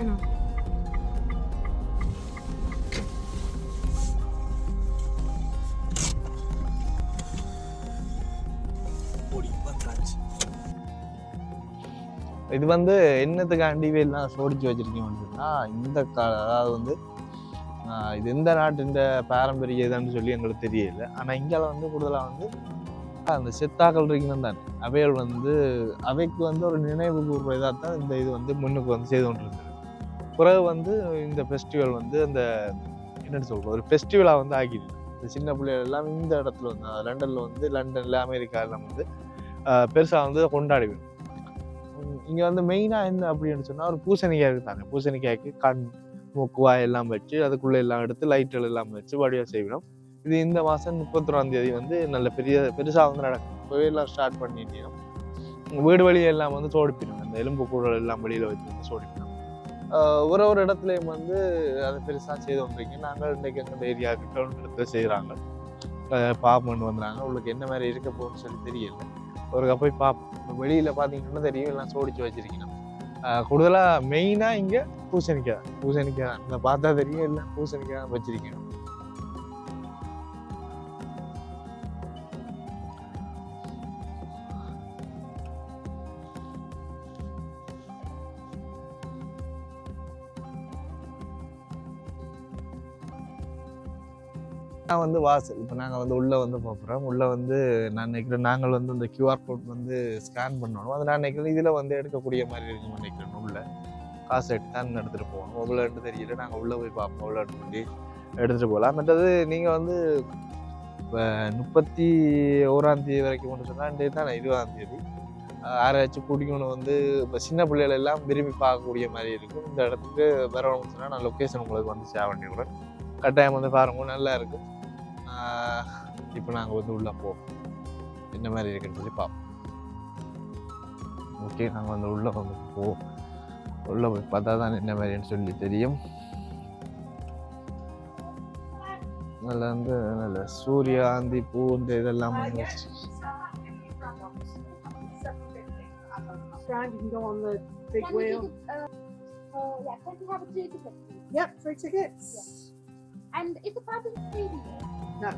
வேணாம் இது வந்து என்னத்துக்காண்டி எல்லாம் சோடிச்சு வச்சிருக்கீங்கன்னு இந்த கா அதாவது வந்து ஆஹ் இது எந்த நாட்டின் பாரம்பரிய இதுன்னு சொல்லி எங்களுக்கு தெரியல. ஆனா இங்கே வந்து கூடுதலா வந்து அந்த செத்தாக்கள் இருக்கணும் தானே. அவைகள் வந்து அவைக்கு வந்து ஒரு நினைவு கூர்வை தான் இந்த இது வந்து முன்னுக்கு வந்து செய்து கொண்டிருந்தது. பிறகு வந்து இந்த ஃபெஸ்டிவல் வந்து அந்த என்னென்னு சொல்றது? ஒரு ஃபெஸ்டிவலாக வந்து ஆகிது. இந்த சின்ன பிள்ளைகள் எல்லாம் இந்த இடத்துல வந்து லண்டனில் வந்து லண்டனில் அமெரிக்காவெல்லாம் வந்து பெருசாக வந்து கொண்டாடுவேன். இங்கே வந்து மெயினாக என்ன அப்படின்னு சொன்னால் ஒரு பூசணிக்காய் தானே பூசணிக்காய்க்கு கண் மூக்குவாய் எல்லாம் வச்சு அதுக்குள்ளே எல்லாம் எடுத்து லைட்டுகள் எல்லாம் வச்சு வடிவா செய்விடும் இது இந்த மாதம் முப்பத்தொராம் தேதி வந்து நல்ல பெரிய பெருசாக வந்து நடக்கும். இப்பவே எல்லாம் ஸ்டார்ட் பண்ணிட்டோம் வீடு வழியெல்லாம் வந்து சோடிப்பிடும் அந்த எலும்பு கூடல் எல்லாம் வெளியில் வச்சு வந்து சோடிப்பிடும் ஒரு ஒரு இடத்துலையும் வந்து அதை பெருசாக செய்து கொண்டிருக்கீங்க. நாங்கள் இன்னைக்கு எங்கள் ஏரியா கிட்ட இடத்துல செய்கிறாங்க பாப்போன்னு வந்துடுறாங்க உங்களுக்கு என்ன மாதிரி இருக்க போகுதுன்னு சொல்லி தெரியல. ஒரு போய் பார்ப்போம் வெளியில் பார்த்தீங்கன்னா தெரியும். எல்லாம் சோடிச்சு வச்சிருக்கணும் கூடுதலாக மெயினாக இங்கே பூசணிக்காய். பூசணிக்காய். இந்த பார்த்தா தெரியும். எல்லாம் பூசணிக்காய் வச்சிருக்கணும் நான் வந்து வாசல். இப்போ நாங்கள் வந்து உள்ளே வந்து பார்க்குறோம் உள்ளே வந்து நான் நினைக்கிறேன் நாங்கள் வந்து இந்த கியூஆர் கோட் வந்து ஸ்கேன் பண்ணணும். அது நான் நினைக்கிறேன் இதில் வந்து எடுக்கக்கூடிய மாதிரி இருக்குன்னு நினைக்கிறேன். உள்ள காசு எடுத்து தான் எடுத்துகிட்டு போகணும். எடுத்து தெரியல. நாங்கள் உள்ளே போய் பார்ப்போம். எவ்வளோன்னு சொல்லி எடுத்துகிட்டு போகலாம். மற்றது நீங்கள் வந்து இப்போ முப்பத்தி ஓராந்தேதி வரைக்கும் கொண்டு சொன்னால் டேட் தான் இருபதாந்தேதி அஹ் யாராச்சும் கூட்டிக்கணும் வந்து இப்போ சின்ன பிள்ளைகள் எல்லாம் விரும்பி பார்க்கக்கூடிய மாதிரி இருக்கும். இந்த இடத்துக்கு வரணும்னு சொன்னால் நான் லொக்கேஷன் உங்களுக்கு வந்து ஷேர் பண்ணிவிடுறேன் கட்டாயம் வந்து பாருங்க. நல்லா இருக்கும். இப்போ நாங்கள் வந்து உள்ளே போவோம் என்ன மாதிரி இருக்குன்னு சொல்லி பார்ப்போம் ஓகே நாங்கள் வந்து உள்ளே வந்து போவோம் உள்ளே போய் பார்த்தா தான் என்ன மாதிரின்னு சொல்லி தெரியும் நல்ல வந்து நல்ல சூரியாந்தி பூ இந்த இதெல்லாம் வந்து வச்சு Grand, you can go on the big wheel. Uh, yeah, can have a tickets? Yep, tickets. And is the parking free? No.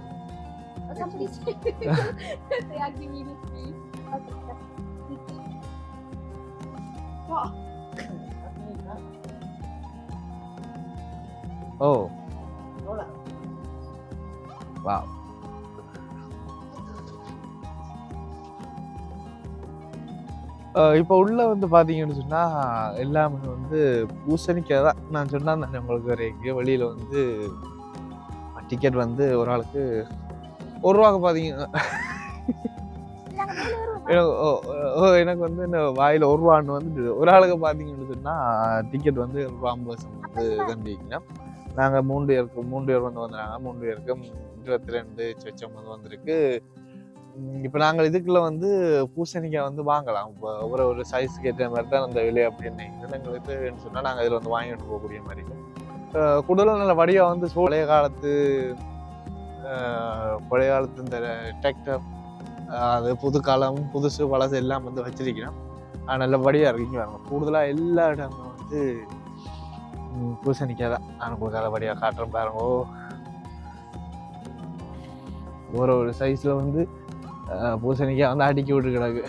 Oh, somebody's they are giving it free. Okay, that's What? O Hola. வா இப்போ உள்ள வந்து பார்த்தீங்கன்னு சொன்னால் எல்லாமே வந்து பூசணிக்காய் தான் நான் சொன்னா தானே உங்களுக்கு வேறு எங்கேயோ வெளியில் வந்து டிக்கெட் வந்து ஒரு ஆளுக்கு ஒரு ரூபாக்கு பார்த்தீங்க எனக்கு ஓ- ஓ எனக்கு வந்து இந்த வாயில் ஒரு ரூபான்னு வந்து ஒரு ஆளுக்கு பார்த்தீங்கன்னு சொன்னால் டிக்கெட் வந்து ஒரு ரூபா ஐம்பது பைசா வந்து தண்டிக்கணும் நாங்கள் மூன்று பேருக்கு மூன்று பேர் வந்து வந்தாங்க மூன்று பேருக்கு இருபத்தி ரெண்டு சொச்சம் வந்து வந்திருக்கு இப்போ நாங்கள் இதுக்குள்ள வந்து பூசணிக்காய் வந்து வாங்கலாம். இப்போ ஒரு ஒரு சைஸ்க்கு ஏற்ற மாதிரி தான் அந்த விலை அப்படின்னு எங்களுக்கு சொன்னால் நாங்கள் இதில் வந்து வாங்கிட்டு போகக்கூடிய மாதிரி இருக்கும் நல்ல வடியாக வந்து பழைய காலத்து பழைய காலத்து இந்த டிராக்டர் அது புது காலம் புதுசு பழசு எல்லாம் வந்து வச்சிருக்கிறோம். அது நல்ல வடிவா இருக்கு. பாருங்க கூடுதலாக எல்லா இடமும் வந்து ம், பூசணிக்காய் தான். நான் உங்களுக்கு நல்லபடியாக காட்டுறேன் பாருங்க. ஒரு ஒரு சைஸில் வந்து பூசணிக்காய் வந்து அடிக்கி விட்டு கிடக்கு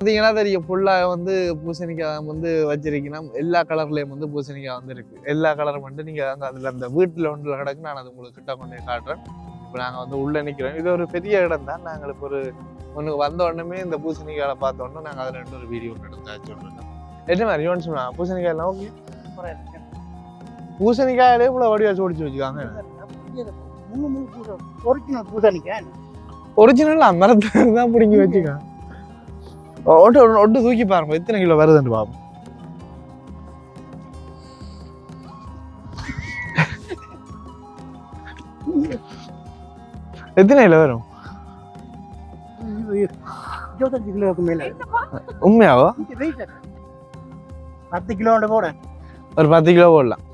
பார்த்தீங்கன்னா தெரியும் ஃபுல்லாக வந்து பூசணிக்காய் வந்து வச்சிருக்கணும். எல்லா கலர்லேயும் வந்து பூசணிக்காய் வந்து இருக்கு. எல்லா கலரும் வந்து நீங்கள் அங்கே அதில் அந்த வீட்டில் ஒன்றில் கிடக்கு நான் அது உங்களுக்கு கிட்ட கொண்டு காட்டுறேன். இப்போ நாங்கள் வந்து உள்ளே நிற்கிறோம் இது ஒரு பெரிய இடம் தான். நாங்கள் இப்போ ஒரு ஒன்று வந்த உடனே இந்த பூசணிக்காயை பார்த்த உடனே நாங்கள் அதில் ரெண்டு ஒரு வீடியோ ஒன்று எடுத்தாச்சு ஒன்று என்ன மாதிரி? யோன்னு சொன்னாங்க பூசணிக்காய் எல்லாம் ஓகே பூசணிக்காயிலே இவ்வளோ வடிவா சோடிச்சு வச்சுக்காங்க. ஒரிஜினல் பூசணிக்காய் ஒரிஜினல் மரத்தை தான் பிடிங்கி வச்சுக்க. ஒட்டு ஒட்டு- தூக்கி பாருங்க எத்தனை கிலோ வருதுன்னு பாப்போம் எத்தனை கிலோ வரும் இருபத்தஞ்சு கிலோவுக்கு மேல உண்மையாவோ பத்து கிலோண்ட போட ஒரு பத்து கிலோ போடலாம்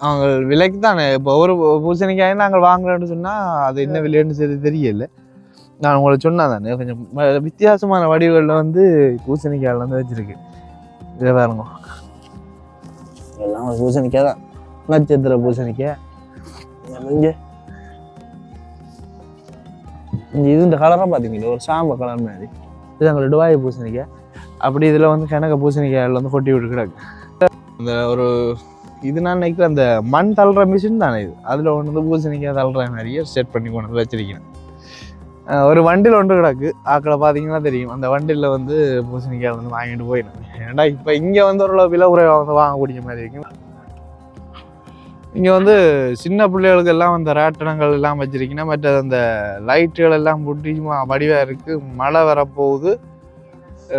அவங்க விலைக்கு தானே இப்போ ஒரு பூசணிக்காய் நாங்கள் வாங்குறோம்னு சொன்னா அது என்ன விலைன்னு சரி தெரியல நான் உங்களுக்கு சொன்னா தானே கொஞ்சம் வித்தியாசமான வடிவுகளில் வந்து பூசணிக்காயில் வந்து வச்சிருக்கு. இதை பாருங்க. எல்லாம் பூசணிக்காய் தான். நட்சத்திர பூசணிக்காய். இங்கே இது இந்த கலராக பார்த்தீங்களா ஒரு சாம்ப கலர் மாதிரி. இது எங்களோட டுவாய் பூசணிக்காய். அப்படி இதில் வந்து கணக்க பூசணிக்காயில் வந்து கொட்டி விட்டு கிடக்கு இந்த ஒரு இது நான் நினைக்கிறேன் அந்த மண் தள்ளுற மிஷின் தானே இது. அதில் ஒன்று வந்து பூசணிக்காய் தள்ளுற மாதிரியே செட் பண்ணி கொண்டு வந்து வச்சிருக்கேன் அஹ் ஒரு வண்டியில் ஒன்று கிடக்கு. ஆக்களை பார்த்தீங்கன்னா தெரியும். அந்த வண்டியில் வந்து பூசணிக்காய் வந்து வாங்கிட்டு போயிடும். ஏன்னா இப்போ இங்கே வந்து ஓரளவு விலை உரை வந்து வாங்கக்கூடிய மாதிரி இருக்கும் இங்கே வந்து சின்ன பிள்ளைகளுக்கு எல்லாம் அந்த ராட்டனங்கள் எல்லாம் வச்சிருக்கீங்கன்னா மற்ற அந்த லைட்டுகள் எல்லாம் போட்டு வடிவாக இருக்குது மழை வரப்போகுது.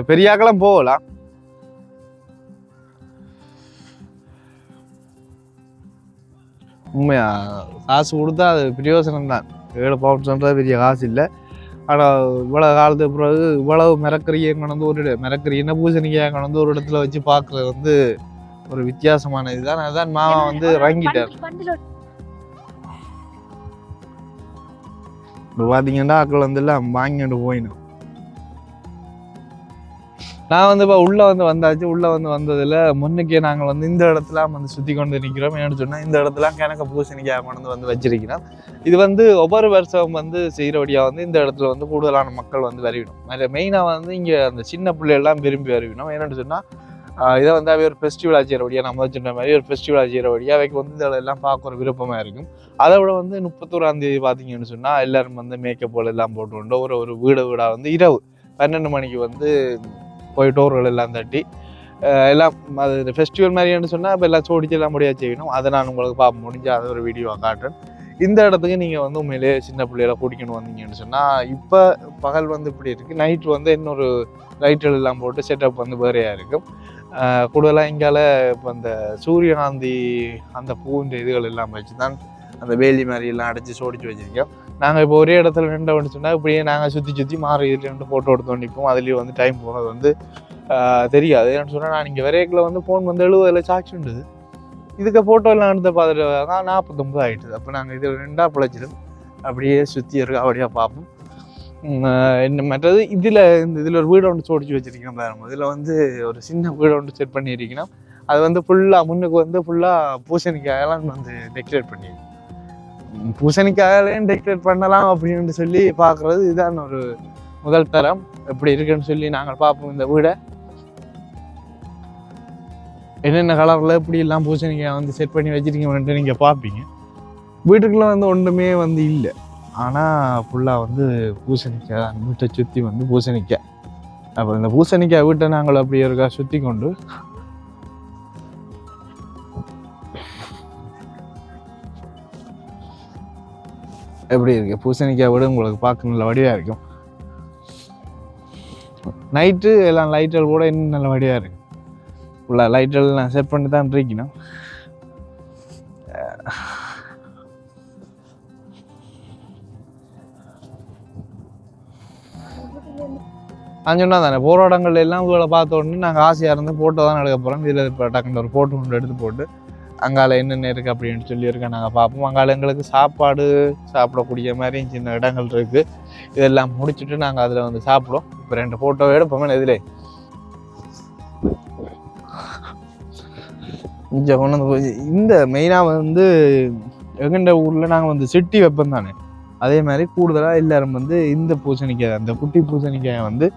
பெரியாக்கெல்லாம் போகலாம். உண்மையா காசு கொடுத்தா அது பிரயோசனம் தான் ஏழு பவுன்ஸ்ன்றது பெரிய காசு இல்லை. ஆனால் இவ்வளோ காலத்துக்கு பிறகு இவ்வளவு மிரக்கறியை கொண்டு ஒரு மிரக்கறி என்ன பூசணிக்காய் கொண்டு ஒரு இடத்துல வச்சு பார்க்குறது வந்து ஒரு வித்தியாசமான இதுதான். அதான் மாமா வந்து வாங்கிட்டார். இப்போ பார்த்தீங்கன்னா ஆக்கள் வந்து எல்லாம் வாங்கிட்டு போயிடும் நான் வந்து இப்போ உள்ளே வந்து வந்தாச்சு உள்ளே வந்து வந்ததில் முன்னுக்கே நாங்கள் வந்து இந்த இடத்துல வந்து சுற்றி கொண்டு நிற்கிறோம் ஏன்னு சொன்னால் இந்த இடத்துல கிணக்க பூசணிக்காய் கொண்டு வந்து வந்து வச்சிருக்கிறோம். இது வந்து ஒவ்வொரு வருஷம் வந்து செய்கிறபடியாக வந்து இந்த இடத்துல வந்து கூடுதலான மக்கள் வந்து வருவிடும். அதில் மெயினாக வந்து இங்கே அந்த சின்ன பிள்ளைகள்லாம் விரும்பி வருவிடும். ஏன்னு சொன்னால் இதை வந்து அவை ஒரு ஃபெஸ்டிவலாக செய்கிறபடியாக நம்ம சொன்ன மாதிரி ஒரு ஃபெஸ்டிவலாக செய்கிறபடியாக அவைக்கு வந்து இதெல்லாம் எல்லாம் பார்க்க ஒரு விருப்பமாக இருக்கும். அதை விட வந்து முப்பத்தோராந்தேதி பார்த்தீங்கன்னு சொன்னால் எல்லோரும் வந்து மேக்கப் போல் எல்லாம் போட்டு ஒரு ஒரு வீடு வீடாக வந்து இரவு பன்னெண்டு மணிக்கு வந்து போய் டோர்கள் எல்லாம் தட்டி எல்லாம் அது ஃபெஸ்டிவல் மாதிரின்னு சொன்னால் இப்போ எல்லாம் சோடிச்சு எல்லாம் முடியாது செய்யணும். அதை நான் உங்களுக்கு பார்க்க முடிஞ்சு அதை ஒரு வீடியோவாக காட்டுறேன். இந்த இடத்துக்கு நீங்கள் வந்து உண்மையிலேயே சின்ன பிள்ளைகளை கூட்டிக்கணும் வந்தீங்கன்னு சொன்னால் இப்போ பகல் வந்து இப்படி இருக்குது நைட் வந்து இன்னொரு லைட்டுகள் எல்லாம் போட்டு செட்டப் வந்து வேறையாக இருக்கும் கூடுதலாக இங்கால இப்போ அந்த சூரியகாந்தி அந்த பூந்த இதுகள் எல்லாம் வச்சு தான் அந்த வேலி மாதிரி எல்லாம் அடைச்சி சோடிச்சு வச்சுருக்கேன் நாங்கள் இப்போ ஒரே இடத்துல நின்று வந்துச்சுன்னா இப்படியே நாங்கள் சுற்றி சுற்றி மாறி இதில் நின்று ஃபோட்டோ எடுத்து நிற்போம் அதுலேயும் வந்து டைம் போனது வந்து தெரியாது. ஏன்னு சொன்னால் நான் இங்கே விரைக்கில் வந்து ஃபோன் வந்து எழுபதில் சாட்சி உண்டுது. இதுக்கு ஃபோட்டோ எல்லாம் எடுத்து பார்த்துட்டு நாற்பத்தொம்பது ஆகிட்டுது அப்போ நாங்கள் இது ரெண்டாக பிழைச்சிடும். அப்படியே சுற்றி இருக்கா அப்படியே பார்ப்போம். என்ன மற்றது இதில் இந்த இதில் ஒரு வீடு ஒன்று சோடிச்சு வச்சிருக்கேன் பாருங்க. இதில் வந்து ஒரு சின்ன வீடு ஒன்று செட் பண்ணியிருக்கணும் அது வந்து ஃபுல்லாக முன்னுக்கு வந்து ஃபுல்லாக பூசணிக்காயெல்லாம் வந்து டெக்கரேட் பண்ணியிருக்கு உம், டெக்கரேட் பண்ணலாம் அப்படின்னு சொல்லி பார்க்குறது இதுதான் ஒரு முதல் தரம். எப்படி இருக்குன்னு சொல்லி நாங்கள் பார்ப்போம் இந்த வீடை. என்னென்ன கலரில் எப்படி எல்லாம் பூசணிக்காய் வந்து செட் பண்ணி வச்சுருக்கீங்கன்ட்டு நீங்கள் பார்ப்பீங்க. வீட்டுக்குள்ளே வந்து ஒன்றுமே வந்து இல்லை. ஆனால் ஃபுல்லாக வந்து பூசணிக்காய் வீட்டை சுற்றி வந்து பூசணிக்காய். அப்போ இந்த பூசணிக்காய் வீட்டை நாங்கள் அப்படி இருக்கா சுற்றி கொண்டு எப்படி இருக்கு? பூசணிக்காய் விட உங்களுக்கு பார்க்க நல்ல வடிவாக இருக்கும். நைட்டு எல்லாம் லைட்டல் கூட இன்னும் நல்ல வழியாக இருக்கு. உள்ள லைட்டல் நான் செட் பண்ணி தான் இருக்கணும் நான் சொன்னா தானே போராட்டங்கள் எல்லாம் உங்களை பார்த்த உடனே நாங்கள் ஆசையாக இருந்து ஃபோட்டோ தான் எடுக்க போகிறோம் இதில் இப்போ டக்குன்னு ஒரு ஃபோட்டோ ஒன்று எடுத்து போட்டு அங்கால என்னென்ன இருக்குது அப்படின்னு சொல்லியிருக்கேன். நாங்கள் பார்ப்போம். அங்கால எங்களுக்கு சாப்பாடு சாப்பிடக்கூடிய மாதிரி சின்ன இடங்கள் இருக்குது இதெல்லாம் முடிச்சுட்டு நாங்கள் அதில் வந்து சாப்பிடுவோம். இப்போ ரெண்டு ஃபோட்டோ எடுப்போமே. இதில்? இங்கே கொண்டு வந்து போய் இந்த மெயினாக வந்து எங்கண்ட ஊரில் நாங்கள் வந்து சிட்டி வெப்பம் தானே அதே மாதிரி கூடுதலாக எல்லாரும் வந்து இந்த பூசணிக்காய் அந்த குட்டி பூசணிக்காயை வந்து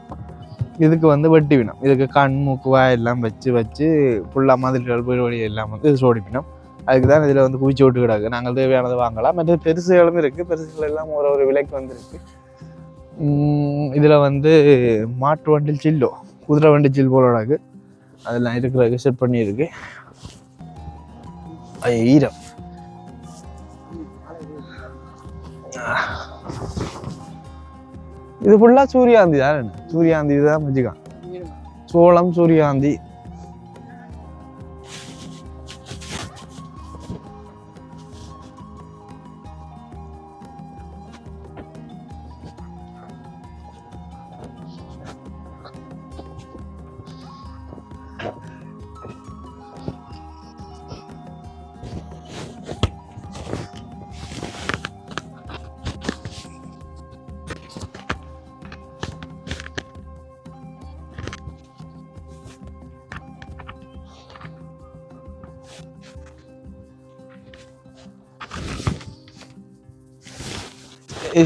இதுக்கு வந்து வெட்டி வினம் இதுக்கு கண் மூக்கு வாய் எல்லாம் வச்சு வச்சு ஃபுல்லாக மதில்கள் வீடு வழி எல்லாம் வந்து சோடிப்பினோம் அதுக்கு தான் இதில் வந்து குவிச்சு விட்டு கிடக்கு. நாங்கள் தேவையானது வாங்கலாம். மற்ற பெருசுகளும் இருக்குது பெருசுகள் எல்லாம் ஒரு ஒரு விலைக்கு வந்துருக்கு. இதில் வந்து மாட்டு வண்டில் சில்லோ குதிரை வண்டி சில் போல கிடக்கு. அதெல்லாம் இருக்கிறதுக்கு செட் பண்ணியிருக்கு. ஈரம். இது ஃபுல்லாக சூரியாந்தி தான் சூரியாந்தி தான் வச்சுக்கான் சோளம் சூரியாந்தி.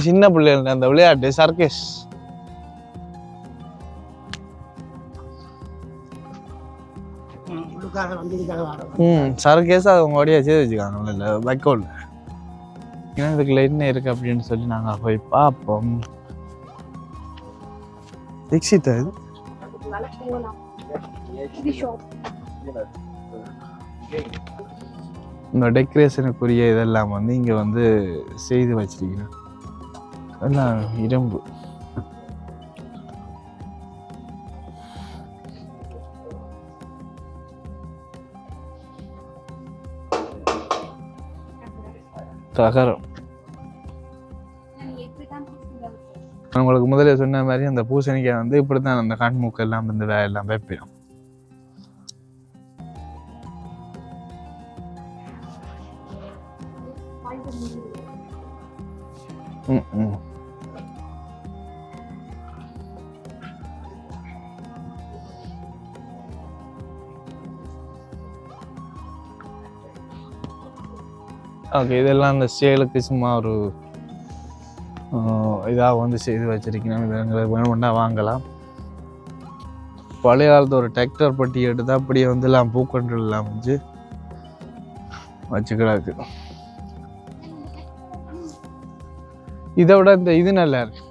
சின்ன பிள்ளைகள் அந்த விளையாட்டு சர்க்கஸ். சர்க்கஸ் அது உங்க வழியாக செய்து வச்சுக்காங்க இல்லை வைக்கோல் ஏன்னா இதுக்குள்ள என்ன இருக்கு அப்படின்னு சொல்லி நாங்கள் போய் பார்ப்போம். தீக்ஷிதா இது? இந்த டெக்கரேஷனுக்குரிய இதெல்லாம் வந்து இங்கே வந்து செய்து வச்சிருக்கிறேன். எல்லாம் இரும்பு. தகரம். நம்மளுக்கு எப்படி உங்களுக்கு முதல்ல சொன்ன மாதிரி அந்த பூசணிக்காய் வந்து இப்படி தான் அந்த கண்மூக்கெல்லாம் வந்து வேலை எல்லாம் இந்த வைப்பிடும் ம் ம் ஓகே இதெல்லாம் அந்த சேலுக்கு சும்மா ஒரு இதாக வந்து செய்து வச்சிருக்கணும் இது எங்களுக்கு வாங்கலாம். பழைய காலத்து ஒரு டிராக்டர் பட்டி எடுத்து அப்படியே வந்து எல்லாம் பூக்கொண்டு வச்சு வச்சு வச்சுக்கிடாது இதை விட இந்த இது நல்லா இருக்கு.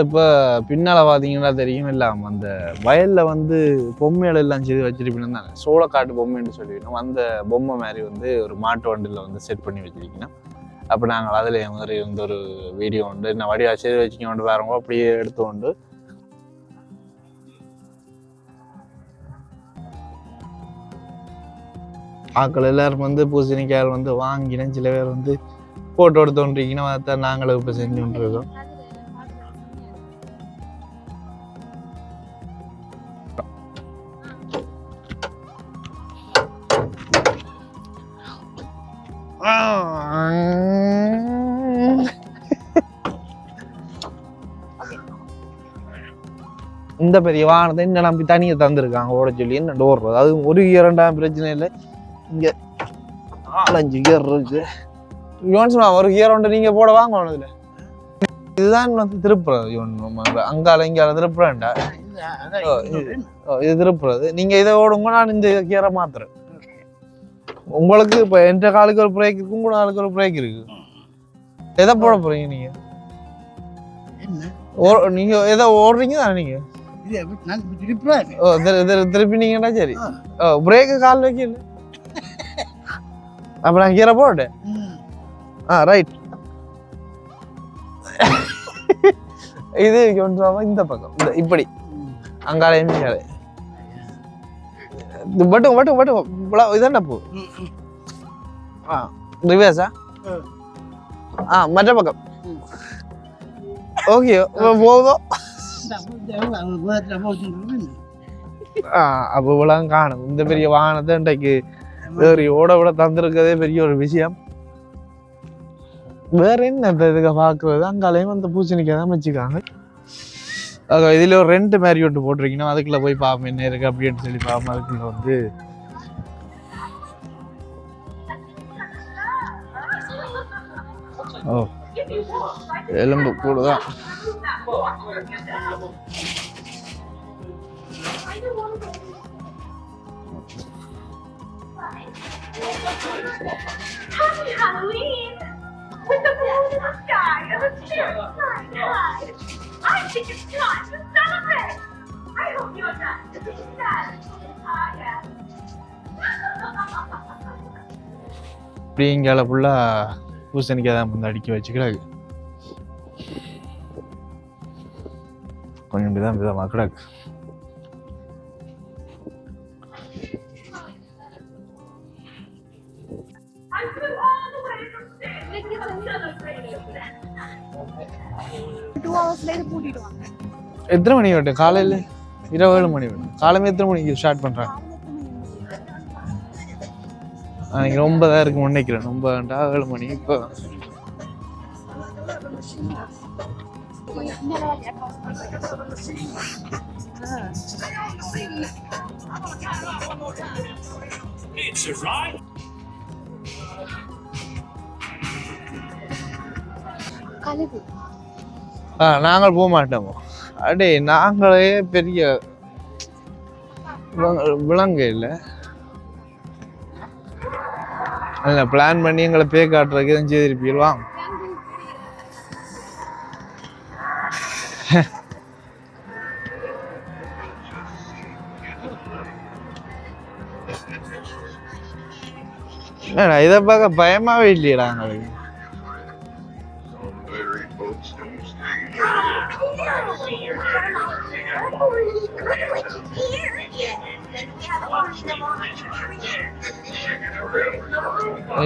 இப்போ பின்னால் பார்த்தீங்கன்னா தெரியும். எல்லாம் அந்த வயலில் வந்து பொம்மைகள் எல்லாம் செய்து வச்சிருப்பீங்க தானே சோளக்காட்டு பொம்மைன்னு சொல்லிக்கணும் அந்த பொம்மை மாதிரி வந்து ஒரு மாட்டு வண்டியில் வந்து செட் பண்ணி வச்சிருக்கணும் அப்போ நாங்கள் அதில் மாதிரி வந்து ஒரு வீடியோ உண்டு. நான் வடிவா செய்து வச்சுக்கோண்டு வேறவங்க அப்படியே எடுத்து கொண்டு ஆக்கள் எல்லாரும் வந்து பூசணிக்காய் வந்து வாங்கினேன் சில பேர் வந்து ஃபோட்டோ எடுத்தோன்றீங்கன்னா பார்த்தா நாங்களும் இப்போ செஞ்சுட்டுருக்கோம் இந்த பெரிய வாகனத்தை இந்த நம்பி தனியை தந்திருக்காங்க. ஓட சொல்லி என்ன டோர் அது ஒரு இரண்டாம் பிரச்சனை இல்லை. இங்க நாலஞ்சு கியர் இருக்கு. யோன்ஸ்மா ஒரு கியர் ஒன்று நீங்க போட வாங்க இதுல இதுதான் வந்து திருப்புறது அங்கால இங்கால திருப்புறேன்டா. இது- திருப்புறது. நீங்க இதை ஓடுங்க நான் இந்த கியரை மாத்துறேன். உங்களுக்கு இப்ப எந்த காலுக்கு ஒரு பிரேக் இருக்கு உங்களோட ஆளுக்கு ஒரு பிரேக் இருக்கு. எதை போட போறீங்க நீங்க? நீங்க எதை ஓடுறீங்க தானே நீங்க? இது எப்படி- நான் திருப்புறேன். ஓ திரு- திரு- திருப்பினீங்கன்னா சரி. பிரேக்கு கால் வைக்கல. அப்ப நான் கீரை போட்டேன் ஆ ரைட் இது கொஞ்சம் இந்த பக்கம் இந்த இப்படி அங்காலே மட்டும் மட்டும் மட்டும் இவ்வளவு இதாண்டா போ ஆ ரிவேர்ஸா. ஆ மற்ற பக்கம். ஓகே ஆ அப்போ இவ்வளவு காணும் இந்த பெரிய வாகனத்தை இன்றைக்கு ஓட விட தந்திருக்கிறதே பெரிய ஒரு விஷயம். வேற என்ன இந்த இதுக்கு பார்க்குறது அங்காலையும் அந்த பூசணிக்காய் தான் வச்சுக்காங்க அதான் இதுல ஒரு ரெண்டு மேரியோட்டு போட்டிருக்கீங்கன்னா அதுக்குள்ள போய் பார்ப்போம் என்ன இருக்கு அப்படின்னு சொல்லி பார்ப்போம் அதுக்குள்ள வந்து ஓ எலும்பு கூடுதான். Happy Halloween! With the moon in the sky and the spirits flying high. I think it's time to celebrate! I hope you're not sad as I am. இப்படி இங்கால ஃபுல்லா பூசணிக்காய் தான் வந்து அடிக்க வச்சுக்கிறாங்க கொஞ்சம் விதம் விதமாக கிடக்கு கூட்டிடுவாங்க எத்தனை மணி வட்டும் காலையில் இரவு ஏழு மணி வட்டும் காலையில் எத்தனை மணிக்கு ஸ்டார்ட் பண்ணுறாங்க நீங்கள் ரொம்ப தான் இருக்கு நினைக்கிறேன் ரொம்ப ஏழு மணி இப்போ கழுகு. நாங்கள் போக மாட்டோமோ? அடே நாங்களே பெரிய விலங்கு- விலங்கு இல்லை. இல்லை பிளான் பண்ணி எங்களை பே காட்டுறதுக்கு எதுவும் செய்திருப்பீர்கள் இதை பார்க்க பயமாவே இல்லையடா எங்களுக்கு.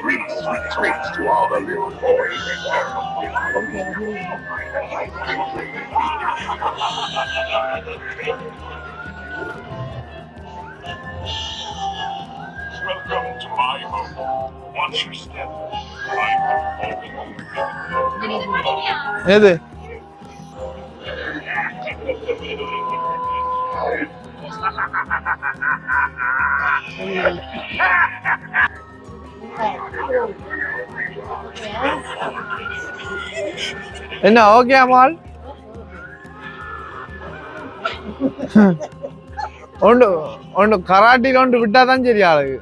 Greetings, greetings to all the little boys. Welcome to my home. Once you step, I will open Nedir? என்ன ஓகே அம்மாள் ஒன்று ஒன்று கராட்டியில் ஒன்று விட்டால் தான் சரி ஆளுக்கு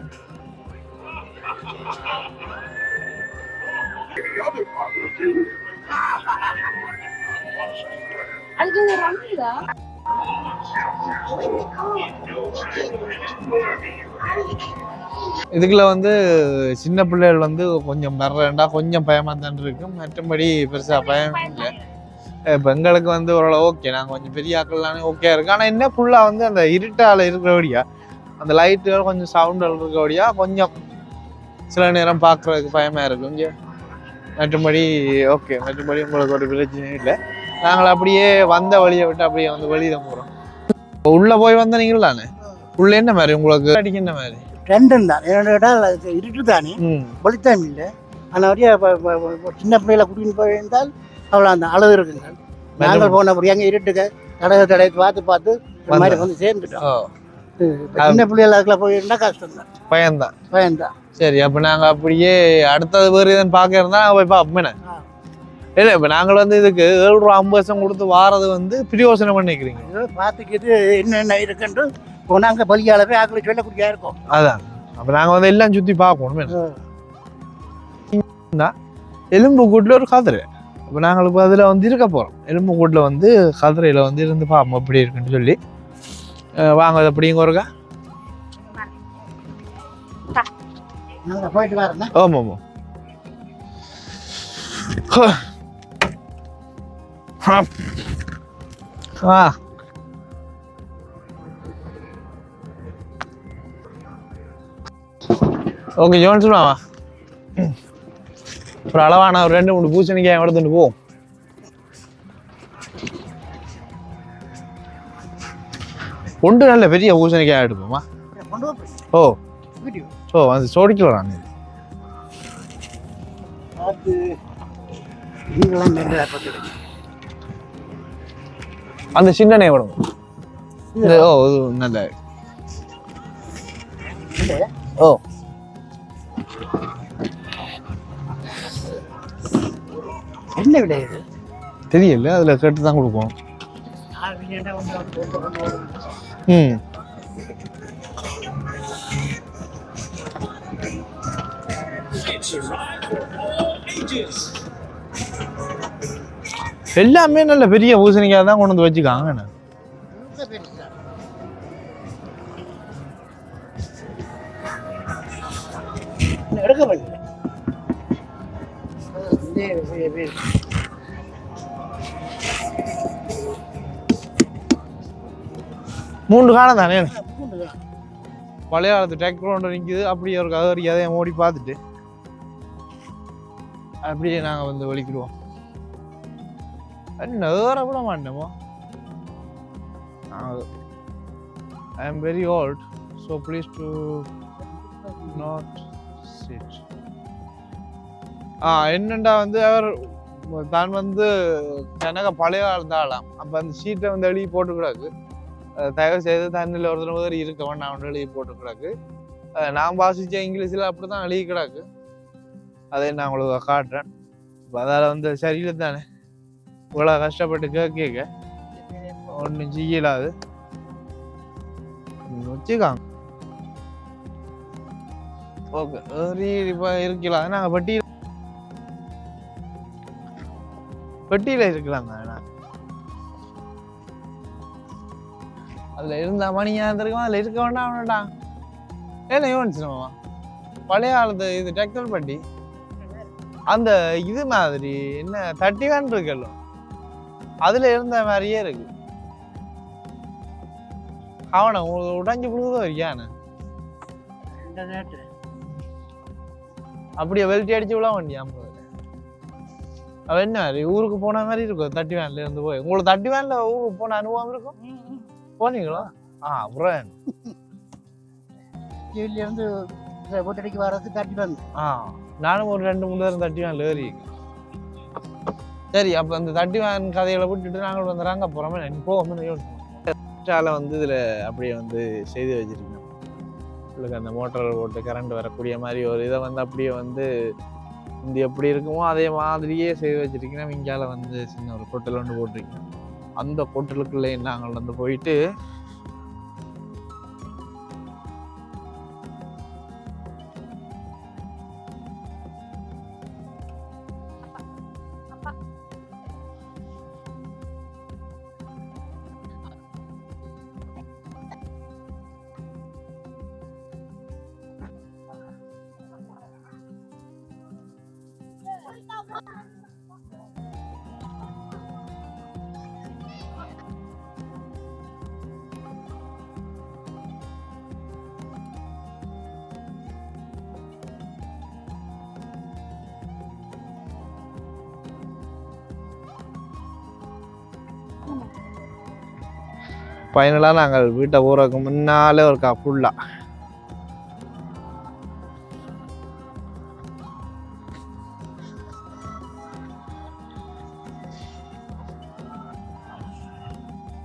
அதுக்கு ரம்மிதா இதுக்குள்ள வந்து சின்ன பிள்ளைகள் வந்து கொஞ்சம் வர்றேன்டா கொஞ்சம் பயமாக தான் இருக்கும் மற்றபடி பெருசா பயம் இல்லை. இப்போ எங்களுக்கு வந்து ஓரளவு ஓகே நாங்கள் கொஞ்சம் பெரிய ஆக்கள்லாம் ஓகே இருக்கு. ஆனால் என்ன ஃபுல்லாக வந்து அந்த இருட்டால் இருக்கிறபடியா அந்த லைட்டுகள் கொஞ்சம் சவுண்டுகள் இருக்கிறபடியா கொஞ்சம் சில நேரம் பார்க்குறதுக்கு பயமாக இருக்கும். இங்கே மற்றபடி ஓகே மற்றபடி உங்களுக்கு ஒரு பிரச்சனையும் இல்லை. நாங்கள் அப்படியே வந்த வழியை விட்டு அப்படியே வந்து வெளியில போகிறோம் உள்ளே போய் வந்த நீங்கள் தானே? உள்ள என்ன மாதிரி உங்களுக்கு? அடிக்கின்ற மாதிரி? ரெண்டும் தான். கேட்டால் இருட்டு தானே? வெளித்தம் இல்லை. ஆனால் வரையா சின்ன பிள்ளைகளை கூட்டின்னு போயிருந்தால் அவ்வளோ அந்த அளவு இருக்குங்க நாங்கள் போனபடி அங்கே இருட்டுக்க தடவை தடவை பார்த்து பார்த்து இந்த மாதிரி வந்து சேர்ந்துட்டோம். சின்ன பிள்ளைகள் அதுக்குள்ள போயிருந்தா கஷ்டம் தான். பயன்தான் பயன்தான் சரி அப்போ நாங்கள் அப்படியே அடுத்தது வேறு எதுவும் பார்க்க இருந்தால் நாங்கள் போய் பார்ப்போமே. இல்லை இப்போ நாங்கள் வந்து இதுக்கு ஏழு ரூபா ஐம்பது வருஷம் கொடுத்து வாரது வந்து பிரியோசனம் பண்ணிக்கிறீங்க பார்த்துக்கிட்டு என்னென்ன அங்கே பலியால போய் ஆக்களை சொல்லக்கூடியா இருக்கும். அதான். அப்போ நாங்கள் வந்து எல்லாம் சுற்றி பார்க்கணும் எலும்பு கூட்டில் ஒரு கதிரை. அப்போ நாங்கள் இப்போ அதில் வந்து இருக்க போகிறோம் எலும்பு கூட்டில் வந்து கதிரையில் வந்து இருந்து பார்ப்போம் எப்படி இருக்குன்னு சொல்லி. வாங்க அப்படிங்க ஒருக்கா நாங்கள் ஆமாம் ஆமாம். ஆ ஓகே ஜோன் சொல்லுவாமா ஒரு அளவான ஒரு ரெண்டு மூணு பூசணிக்காய் எடுத்துட்டு போ. ஒன்று நல்ல பெரிய பூசணிக்காய் எடுப்போமா ஓ. ஓ அது சோடிக்கலாம் பார்த்து நீங்களாம் நல்ல பார்த்து அந்த சின்னனே விடும் இது- ஓ நல்ல ஓ. என்ன விலை இது? தெரியல அதில் கேட்டு தான் கொடுப்போம் ம். எல்லாமே நல்ல பெரிய பூசணிக்காய் தான் கொண்டு வந்து வச்சுக்காங்க மூன்று காலம் தானே. பழைய காலத்து டிராக்டர் ஒன்று நிற்குது அப்படியே ஒரு கதறி அதையும் ஓடி பார்த்துட்டு. அப்படியே நாங்கள் வந்து வலிக்கிடுவோம். என்ன ஏற விட மாட்டோமோ I am very old so please do not sit ஆ என்னண்டா வந்து அவர் தான் வந்து கனக பழைய இருந்தாலாம் அப்போ அந்த சீட்டை வந்து எழுதி போட்டுக்கூடாது தயவு செய்து தண்ணியில் ஒருத்தர் முதல் இருக்க வேண்டாம் அவன் எழுதி போட்டு கிடக்கு நான் வாசித்த இங்கிலீஷில் அப்படி தான் எழுதி கிடக்கு அதை நான் உங்களுக்கு காட்டுறேன் இப்போ அதால் வந்து சரியில்லை தானே இவ்வளோ கஷ்டப்பட்டு கேட்க ஒன்றும் செய்யலாது. வச்சுக்காங்க. ஓகே இப்போ இருக்கலாம். நாங்கள் பெட்டியில் பெட்டியில் இருக்கலாங்க அதில் அதுல இருந்தா மணியா இருந்திருக்கும் அதில் இருக்க வேண்டாம் வேண்டாம். என்ன யோசிச்சிருமா பழைய காலத்து இது டெக்டர் பட்டி. அந்த இது மாதிரி என்ன தட்டி வேன் இருக்குல்ல? அதுல இருந்த மாதிரியே இருக்கு. அவனை உடைஞ்சு புழுதோ இருக்கியானு அப்படியே வெல்ட்டி அடிச்சு விழா வண்டியா அவன் என்ன ஊருக்கு போன மாதிரி இருக்கும். தட்டி வேன்ல இருந்து போய். உங்களுக்கு தட்டி வேன்ல ஊருக்கு போன அனுபவம் இருக்கும்? போனீங்களா? ஆ அப்புறம். இருந்து ஒத்தடிக்கு வர்றது தட்டி வந்து ஆ நானும் ஒரு ரெண்டு மூணு நேரம் தட்டி வேன் ஏறி. சரி அப்போ அந்த தட்டி வேன் கதைகளை விட்டுட்டு நாங்கள் வந்து ரங்க போகிறோமே நீ போவோமே வந்து இதில் அப்படியே வந்து செய்து வச்சிருக்கோம் உங்களுக்கு அந்த மோட்டர் போட்டு கரண்ட் வரக்கூடிய மாதிரி ஒரு இதை வந்து அப்படியே வந்து இந்த எப்படி இருக்குமோ அதே மாதிரியே செய்து வச்சுருக்கீங்கன்னா இங்கால வந்து சின்ன ஒரு கொட்டல் ஒன்று போட்டிருக்கேன். அந்த கொட்டலுக்குள்ளே நாங்கள் வந்து போயிட்டு ஃபைனலாக நாங்கள் வீட்டை ஊறக்கு முன்னாலே ஒரு ஃபுல்லாக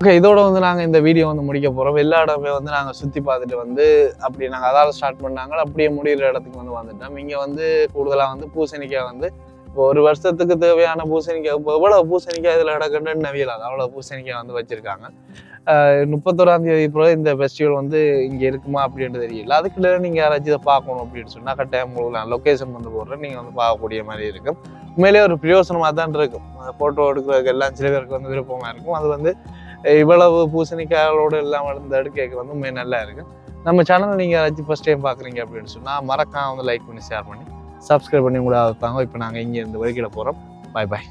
ஓகே இதோட வந்து நாங்கள் இந்த வீடியோ வந்து முடிக்க போகிறோம் எல்லா இடமே வந்து நாங்கள் சுற்றி பார்த்துட்டு வந்து அப்படி நாங்கள் அதால் ஸ்டார்ட் பண்ணாங்க. அப்படியே முடிகிற இடத்துக்கு வந்து வந்துட்டோம். இங்கே வந்து கூடுதலாக வந்து பூசணிக்காய் வந்து இப்போ ஒரு வருஷத்துக்கு தேவையான பூசணிக்காய் இப்போ எவ்வளோ பூசணிக்காய் இதில் கிடக்குன்னு நவியலாது அவ்வளோ பூசணிக்காய் வந்து வச்சுருக்காங்க. முப்பத்தோராம் தேதி போல இந்த ஃபெஸ்டிவல் வந்து இங்கே இருக்குமா அப்படின்ட்டு தெரியல. அதுக்குள்ள நீங்கள் யாராச்சும் இதை பார்க்கணும் அப்படின்னு சொன்னால் கட்டாயம் உங்களுக்கு நான் லொக்கேஷன் வந்து போடுறேன். நீங்கள் வந்து பார்க்கக்கூடிய மாதிரி இருக்கும். உண்மையிலேயே ஒரு பிரயோசனமாக தான் இருக்கும். ஃபோட்டோ எடுக்கிறதுக்கு எல்லாம் சில பேருக்கு வந்து விருப்பமாக இருக்கும். அது வந்து இவ்வளவு பூசணிக்காயோடு எல்லாம் வளர்ந்து எடுக்க வந்து உண்மை நல்லா இருக்கும். நம்ம சேனல் நீங்கள் யாராச்சும் ஃபஸ்ட் டைம் பார்க்குறீங்க அப்படின்னு சொன்னால் மறக்காம வந்து லைக் பண்ணி ஷேர் பண்ணி சப்ஸ்கிரைப் பண்ணி கூட வைப்பாங்க இப்போ நாங்கள் இங்கே இருந்து வரைக்கிட போகிறோம் பாய் பாய்